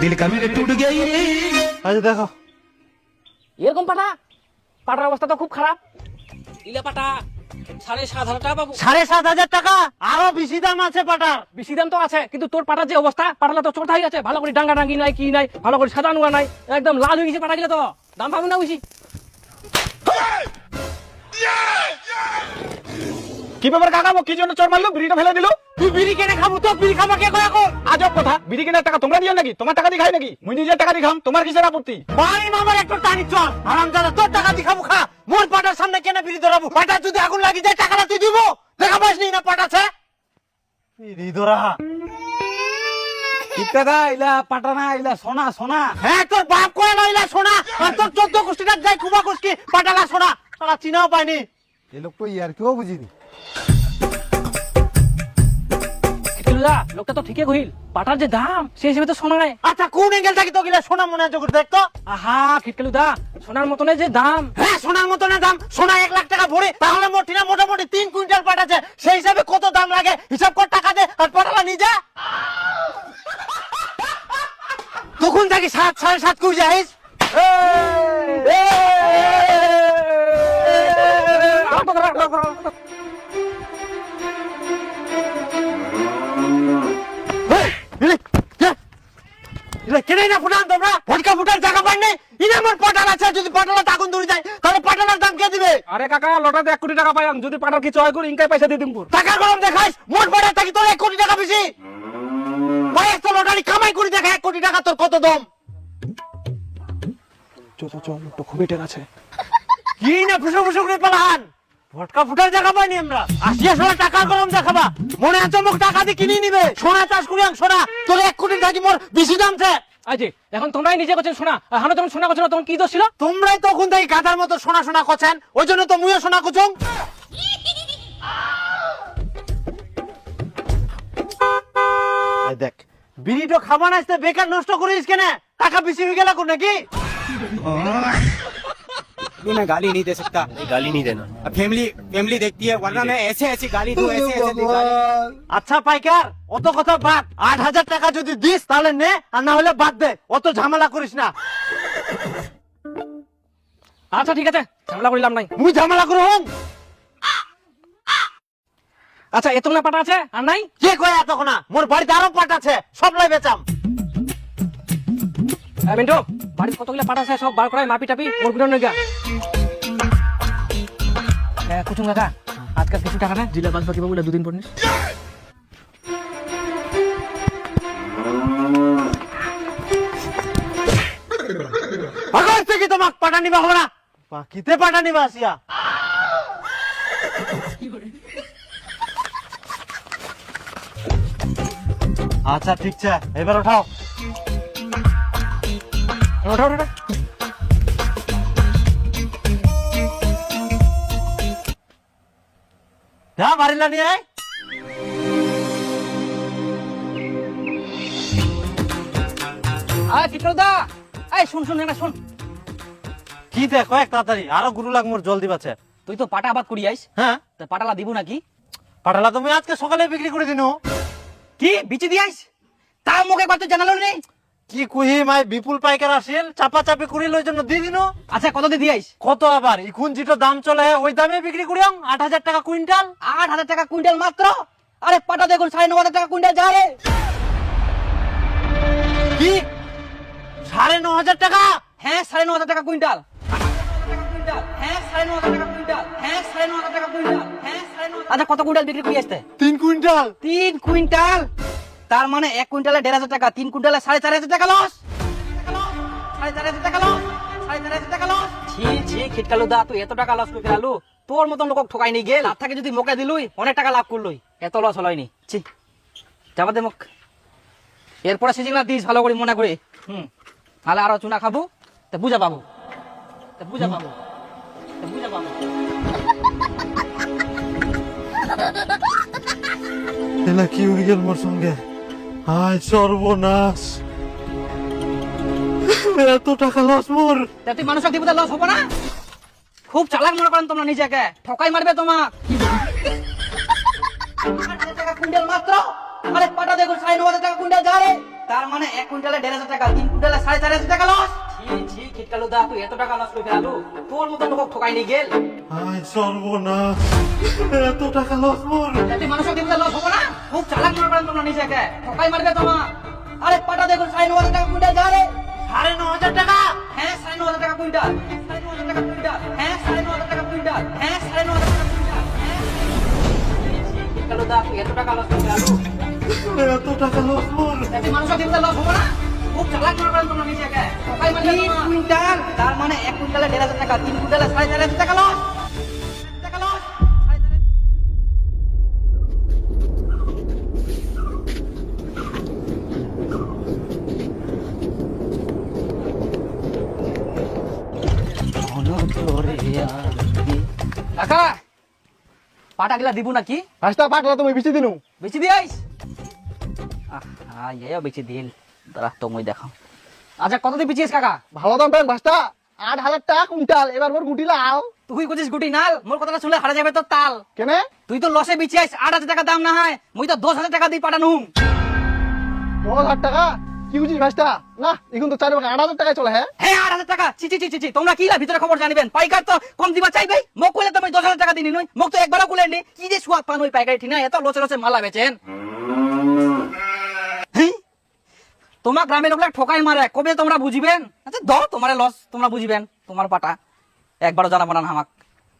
দিল কামি টুট গেই রে আজ দেখো এরকম পাটা পাটার অবস্থা তো খুব খারাপ ইলা পাটা সাড়ে সাত হাজার টাকা পাবো সাড়ে সাত হাজার টাকা আরও বেশি দাম আছে পাটার বেশি দাম তো আছে কিন্তু তোর পাটার যে অবস্থা পাটালা তো চোরটাই আছে ভালো করে ডাঙ্গা ডাঙ্গি নাই কি নাই ভালো করে সাজানো নাই একদম লাল হয়ে গেছে পাটা গেলে তো দাম পাবো না বুঝি কি ব্যাপার কাকাবো কি জন্য চোর মারলো? বিড়িটা ফেলে দিল? তুই বিড়ি কেনে খাব? তো বিড়ি খাব কে করে এখন? আজব কথা বিড়ি কেনার টাকা তোমরা দিও নাকি? তোমার টাকা দিয়ে খাই নাকি? মুই নিজের টাকা দিয়ে খাম তোমার কিসের আপত্তি? বাড়ি মামার একটু টানি চল আরাম দাদা তোর টাকা দি খাব খা। মোর পাটার সামনে কেনে বিড়ি ধরাবো? পাটা যদি আগুন লাগি যায় টাকাটা তুই দিব। দেখা পাস নি না পাটাছে বিড়ি ধরা। ইত্যাদা ইলা পাটানা ইলা সোনা সোনা। হ্যাঁ তোর বাপ করে নইলা সোনা? আর তোর চোদ্দ কুষ্টিটা যাই কুবা কুষ্টি পাটালা সোনা। সারা চিনাও পাইনি এ লোক তো ইয়ার কেউ বুঝিনি। লোকটা তো ঠিকই কহিল। পাটার যে দাম সেই হিসেবে তো শোনা নাই। আচ্ছা কোন এঙ্গেল থাকি তো গিলা সোনা মনে আছে করে দেখতো? আহা খিটকেলুদা সোনার মতনের যে দাম। হ্যাঁ সোনার মতো না দাম। সোনা এক লাখ টাকা ভরে তাহলে মোটি না মোটামুটি তিন কুইন্টাল পাঠাচ্ছে সেই হিসাবে কত দাম লাগে? হিসাব কর টাকা দে আর পাঠালা নিজে। তখন থাকি সাত সাড়ে সাত কুই কেনে না ফুটান তোমরা? ভটকা ফুটার জায়গা পাই নাই। ইনে আমার পাটাল আছে যদি পাটালা তাগুন দূরে যায় তাহলে পাটালার দাম কে দিবে? আরে কাকা লটাতে এক কোটি টাকা পাইম যদি পাটার কিছু হয় করে ইনকাই পয়সা দিয়ে দিমপুর টাকা গরম দেখাইস মোট পাটার থাকি তোর এক কোটি টাকা বেশি। ভাই একটা লটারি কামাই করে দেখা এক কোটি টাকা তোর কত দম? খুবই টেক আছে। কি না ফুসো ফুসো করে পালাহান? ভটকা ফুটার জায়গা পাইনি আমরা। আসিয়া সালা টাকা গরম দেখাবা। মনে আছে মুখ টাকা দিয়ে কিনে নিবে? সোনা চাষ করি আম সোনা। তোর এক কোটি থাকি মোর বেশি দাম আছে আজে এখন তোমরাই নিজে করছেন শোনা এখনও যখন শোনা করছ না তখন কি দোষ ছিল? তোমরাই তখন থেকে গাধার মতো সোনা সোনা করছেন। ওই জন্য তো মুইও সোনা এই দেখ বিড়িটো খাবার আসতে বেকার নষ্ট করিস কেন? টাকা বেশি হয়ে গেল নাকি? ये मैं गाली नहीं दे सकता गाली नहीं देना फैमिली फैमिली देखती है वरना मैं ऐसे ऐसी गाली दूं ऐसे ऐसे दूं गाली আচ্ছা পাইকার অত কথা বাদ আট হাজার টাকা যদি দিস তাহলে নে আর না হলে বাদ দে অত ঝামেলা করিস না আচ্ছা ঠিক আছে ঝামেলা করিলাম নাই মুই ঝামেলা করো হং আচ্ছা এত না পাটা আছে আর নাই কে কয় এতক্ষণ মোর বাড়িতে আরো পাট আছে সব লাই বেচাম হ্যাঁ মিন্টু বাড়ির কতগুলো পাটা আছে সব বার করাই মাপি টাপি ওর বিরন গা কুচুম কাকা আজকাল কিছু টাকা না জিলা বাদ বাকি দুদিন পর নিস। থেকে তোমাক পাটা নিবা হবে না। পাটা নিবা আসিয়া। আচ্ছা ঠিক আছে এবার ওঠাও। ওঠা ওঠা। যা বাড়িলা নিয়ে আয়। আয় চিত্রদা। এই শুন শুন এটা শুন। কি দেখো এক তাড়াতাড়ি। আরও গুরু লাগ মোর জলদি দিবাছে। তুই তো পাটা আবাদ করি আইস হ্যাঁ। তা পাটালা দিব নাকি? পাঠালা তুমি আজকে সকালে বিক্রি করে দিনো। কি বিচি দিয়ে আইস তা মুখে একবার তো জানালো নেই কি কুহি মাই বিপুল পাইকার আসিল চাপা চাপি করি লই জন্য দিয়ে দিনো। আচ্ছা কত দিয়ে দিয়ে আইস কত আবার? এখন যেটা দাম চলে ওই দামে বিক্রি করি আট হাজার টাকা কুইন্টাল। আট হাজার টাকা কুইন্টাল মাত্র? আরে পাটা দেখুন সাড়ে ন হাজার টাকা কুইন্টাল যা রে। কি? সাড়ে ন হাজার টাকা? হ্যাঁ সাড়ে ন হাজার টাকা কুইন্টাল। আচ্ছা কত কুইন্টাল বিক্রি করে আসতে? তিন কুইন্টাল তিন কুইন্টাল। তার মানে এক কুইন্টালে দেড় হাজার টাকা তিন কুইন্টালে সাড়ে চার হাজার টাকা লস সাড়ে চার হাজার টাকা লস সাড়ে চার হাজার টাকা লস ছি ছি খিটকালু দা তুই এত টাকা লস করে ফেলালু। তোর মতন লোক ঠকাই নি গেল থেকে যদি মোকে দিলুই অনেক টাকা লাভ করলুই। এত লস হলয়নি ছি যাবা দে মুখ এরপরে সেদিন না দিস ভালো করে মনে করে। হুম তাহলে আরও চুনা খাব। তা বুঝা পাবো। তা বুঝা পাবো। তা বুঝা পাবো। কি হয়ে গেল মোর সঙ্গে? হায় সর্বনাশ। এত টাকা লস মোর। তা তুই মানুষের দিব লস হব না? খুব চালাক মনে করেন তোমরা নিজেকে। ঠকাই মারবে তোমার। কুইন্টাল মাত্র। আরে পাটা দেখো, সাড়ে ন হাজার টাকা কুইন্টাল যা তার মানে এক কুইন্টালে দেড় হাজার টাকা, তিন কুইন্টালে সাড়ে চার হাজার টাকা লস ছি ছি দা তুই এত টাকা লস করে ফেলালু তোর মতো লোক ঠকাই নিয়ে গেল আয় সর্বনাশ এত টাকা লস মোর মানুষের লস হব না খুব চালাক মনে করেন তোমরা নিজেকে ঠকাই মারবে তোমার আরে পাটা দেখুন সাড়ে ন হাজার টাকা কুইন্টাল যা রে সাড়ে ন হাজার টাকা হ্যাঁ সাড়ে ন হাজার টাকা কুইন্টাল সাড়ে ন হাজার টাকা কুইন্টাল হ্যাঁ সাড়ে ন হাজার টাকা কুইন্টাল হ্যাঁ সাড়ে ন হাজার টাকা কুইন্টাল হ্যাঁ এত টাকা লস করে ফেলালু এত টাকা লস মোর যাতে মানুষের লস হব না খুব চালাক মনে করেন তোমরা নিজেকে। তিন কুইন্টাল। তার মানে এক কুইন্টালে দেড় হাজার টাকা। তিন কুইন্টালে সাড়ে চার হাজার টাকা লস। টাকা লস। সাড়ে চার হাজার কাকা! পাটা গিলা দিব নাকি? পাঁচটা পাকলা তুমি বেশি দিনু। বেচি দিয়াইস? আহা ইয়া বেচি দিল। দাঁড়া তো মই দেখাও। আচ্ছা কত দিয়ে বেচিস কাকা? ভালো দাম পেন পাঁচটা। আট হাজার টাকা কুইন্টাল। এবার মোর গুটি লাও। তুই কইছিস গুটি নাল? মোর কথাটা শুনলে হারা যাবে তো তাল। কেনে? তুই তো লসে বেচি আইস আট হাজার টাকা দাম না হয় মুই তো দশ হাজার টাকা দিয়ে পাঠানো দশ হাজার টাকা? কি বুঝিস পাঁচটা না এখন তো চার আট হাজার টাকায় চলে হ্যাঁ? হ্যাঁ আট হাজার টাকা। চি চি চি তোমরা কি লা ভিতরে খবর জানিবেন? পাইকার তো কম দিবা চাইবে? মোক কইলে তো আমি দশ হাজার টাকা দিনি নই। মোক তো একবারও কুলেন নি কি যে সুয়াদ পান ওই পাইকারি ঠিক না এত লসে লসে মালা বেচেন তোমার গ্রামের লোকরা ঠকাই মারে কবে তোমরা বুঝিবেন? আচ্ছা দাও তোমার লস তোমরা বুঝিবেন তোমার পাটা। একবারও জানা বানান আমাক।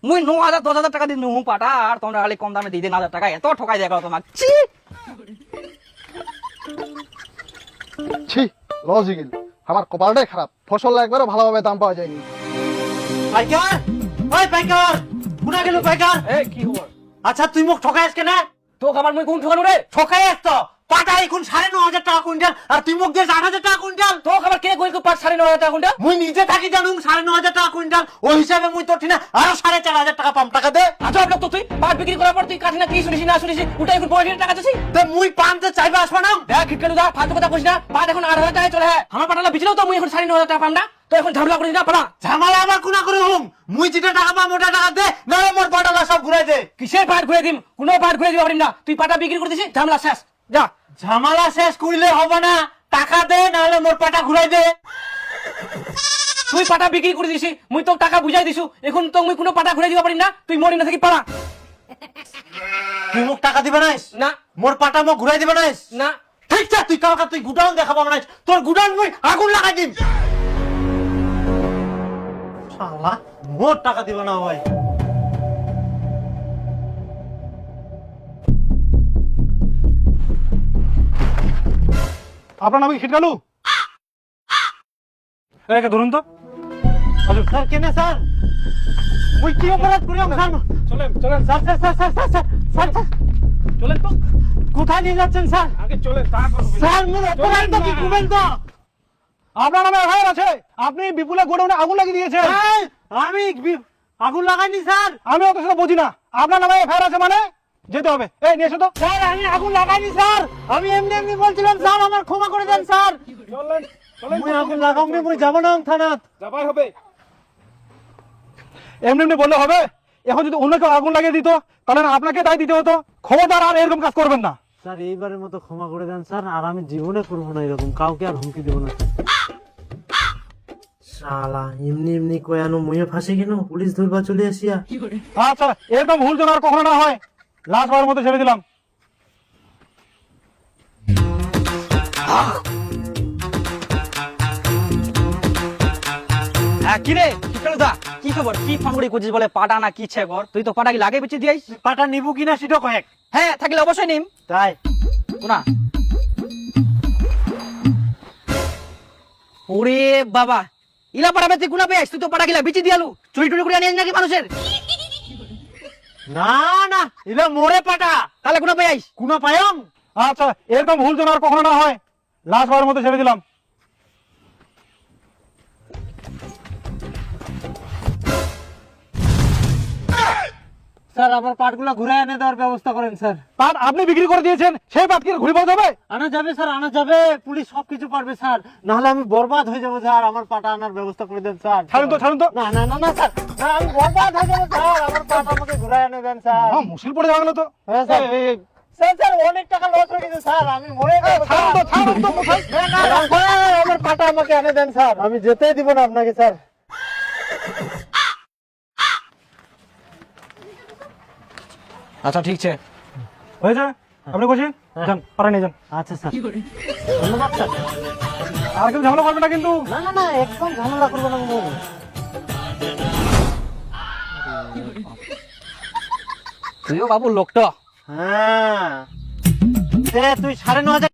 মুই ন হাজার দশ হাজার টাকা দিন নু পাটা আর তোমরা খালি কম দামে দিয়ে দিন হাজার টাকা এত ঠকাই দেয় তোমাক। ছি! ছি লস গেল। আমার কপালটাই খারাপ। ফসল একবারও ভালোভাবে দাম পাওয়া যায়নি। পাইকার! ওই পাইকার! কোনা গেল পাইকার? এই কি খবর? আচ্ছা তুই মোক ঠকাইস কেন? তো আমার মুই কোন ঠকানো রে? ঠকাইস তো! পাটা এখন সাড়ে ন হাজার টাকা কুইন্টাল আর তুই মোক দিস আট হাজার টাকা কুইন্টাল? তো খাবার কে কই পাঁচ সাড়ে ন হাজার টাকা কোনটা মুই নিজে থাকি জানুম সাড়ে ন হাজার টাকা কুইন্টাল। ওই হিসাবে মুই তোর ঠিনা আরও সাড়ে চার হাজার টাকা পাম টাকা দে। আচ্ছা তো তুই পাট বিক্রি করার পর তুই কাঠি না কি শুনিস না শুনিস এখন পয়সা টাকা চাচ্ছি তে মুই পামতে চাইবে আসবা না। দেখ খিটকালু দা ফালতু কথা না পাট এখন আট হাজার টাকায় চলে হ্যাঁ আমার পাটালা বিচলেও তো মুই এখন সাড়ে ন হাজার টাকা পাম না। তো এখন ঝামেলা করিস না পালা। ঝামেলা আমার কোনা করে হুম? মুই যেটা টাকা পাম ওটা টাকা দে না মোর পাটালা সব ঘুরাই দে। কিসের পাট ঘুরে দিম? কোনো পাট ঘুরে দিবা পারিম না। তুই পাটা বিক্রি করে দিছিস ঝামেলা শেষ। যা। ঝামেলা শেষ করিলে হবে না টাকা দে নাহলে মোর পাটা ঘুরাই দে। তুই পাটা বিক্রি করে দিছিস মুই তো টাকা বুঝাই দিছু এখন তো মুই কোনো পাটা ঘুরে দিবা পারিম না তুই মরি না থাকি পালা। তুই মোক টাকা দিবে নাইস না। মোর পাটা মোক ঘুরাই দিবা নাইস না। ঠিক আছে তুই কালকে তুই গুডাউন দেখাবো না তোর গুডাউন মুই আগুন লাগাই দিম। শালা মোর টাকা দিবা না ভাই। আপনার নামে কি? খিটকালু ধরুন তো। কোথায় নিয়ে যাচ্ছেন স্যার? আগে স্যার তো? আপনার নামে আছে? আপনি বিপুলের গোডাউনে আগুন লাগিয়ে দিয়েছেন। আমি আগুন লাগাইনি স্যার। আমি অত বুঝি না। আপনার নামে এফআইআর আছে মানে? যেতে হবে। এই নিয়ে এসো তো। স্যার আমি আগুন লাগাইনি স্যার। আমি এমনি এমনি বলছিলাম স্যার আমার ক্ষমা করে দেন স্যার। চলেন মুই আগুন লাগাম নি মুই যাব না থানাত। যাবাই হবে। এমনি এমনি বললে হবে। এখন যদি অন্য কেউ আগুন লাগিয়ে দিত তাহলে আপনাকে দায় দিতে হতো। খবরদার আর এরকম কাজ করবেন না। স্যার এইবারের মতো ক্ষমা করে দেন স্যার। আর আমি জীবনে করব না এরকম কাউকে আর হুমকি দেবো না শালা এমনি এমনি কয়ানো মুয়ে ফাঁসে কেন? পুলিশ ধরবা চলে আসিয়া। আচ্ছা এরকম ভুল যেন আর কখনো না হয়। লাস্ট বার মতো ছেড়ে দিলাম। হ্যাঁ কি রে? দা কি খবর? কি ফোন করে কইছিস বলে? পাটা না কি ছে ঘর তুই তো পাটা কি লাগে বেচে দিয়াইস পাটা নিবু কিনা সেটা কয়েক। হ্যাঁ থাকলে অবশ্যই নিম। তাই। না ওরে বাবা ইলা পাড়া বেচে গুনা পেয়েছ তুই তো পাটা গিলা বেচে দিয়ালু। চুরি টুরি করে আনিস নাকি মানুষের? না না এটা মোরে পাটা। তাহলে গুনা আইস? কোনো পায়ম আচ্ছা এরকম ভুল যেন আর কখনো না হয়। লাস্ট বারের মতো ছেড়ে দিলাম। স্যার আমার পাটগুলো ঘুরে এনে দেওয়ার ব্যবস্থা করেন স্যার। পাট আপনি বিক্রি করে দিয়েছেন সেই পাট কি ঘুরে পাওয়া যাবে? আনা যাবে স্যার আনা যাবে। পুলিশ সবকিছু পারবে স্যার। নাহলে আমি বরবাদ হয়ে যাব স্যার। আমার পাটা আনার ব্যবস্থা করে দেন স্যার। ছাড়ুন তো ছাড়ুন তো। না না না না স্যার। না, আমি বরবাদ হয়ে যাব স্যার। আমার পাট আমাকে ঘুরে এনে দেন স্যার। হ্যাঁ, মুশকিল পড়ে যাওয়া গেল তো? হ্যাঁ, স্যার। এই, এই, এই, স্যার স্যার অনেক টাকা লস হয়ে গেছে স্যার। আমি মরে যাব ছাড়ুন তো ছাড়ুন তো কোথায়? না আমাকে এনে দেন স্যার। আমি যেতেই দিব না আপনাকে স্যার। আচ্ছা ঠিক আছে। হয়েছে? আপনি কোশি যান পারে নিয়ে যান। আচ্ছা স্যার। ধন্যবাদ স্যার। আর কেউ ঝামেলা করবে না কিন্তু? না না না একদম ঝামেলা করবে না আমি তুইও বাবু লোকটা। হ্যাঁ। তুই সাড়ে ন হাজার